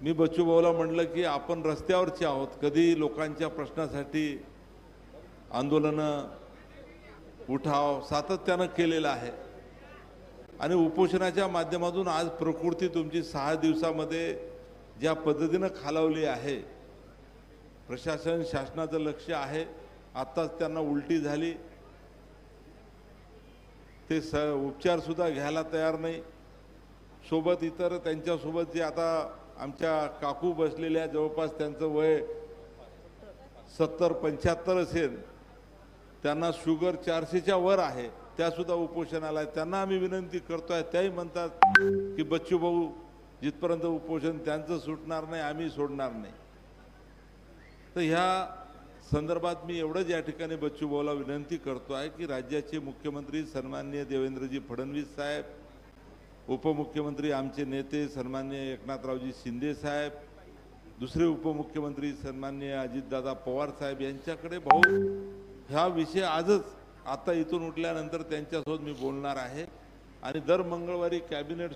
मी बच्चूभाऊला म्हटलं की आपण रस्त्यावरचे आहोत. कधी लोकांच्या प्रश्नासाठी आंदोलनं उठाव सातत्यानं केलेलं आहे. आणि उपोषणाच्या माध्यमातून आज प्रकृती तुमची सहा दिवसामध्ये ज्या पद्धतीनं खालावली आहे प्रशासन शासनाचं लक्ष आहे. आत्ताच त्यांना उलटी झाली. ते स उपचारसुद्धा घ्यायला तयार नाही. सोबत इतर त्यांच्यासोबत जे आता आमच्या काकू बसलेल्या जवळपास त्यांचं वय सत्तर पंच्याहत्तर असेल. त्यांना शुगर चारशेच्या वर आहे. त्यासुद्धा उपोषणाला आहे. त्यांना आम्ही विनंती करतोय. त्याही म्हणतात की बच्चू भाऊ जिथपर्यंत उपोषण त्यांचं सुटणार नाही आम्ही सोडणार नाही. तर ह्या संदर्भात मी एवढंच या ठिकाणी बच्चू भाऊला विनंती करतो आहे की राज्याचे मुख्यमंत्री सन्माननीय देवेंद्रजी फडणवीस साहेब उपमुख्यमंत्री आमचे नेते सन्मान्य एकनाथरावजी शिंदे साहेब दुसरे उपमुख्यमंत्री सन्मान्य अजितदादा पवार साहेब यांच्याकडे भाऊ हा विषय आजच आता इथून उठल्यानंतर त्यांच्यासोबत मी बोलणार आहे. आणि दर मंगळवारी कॅबिनेट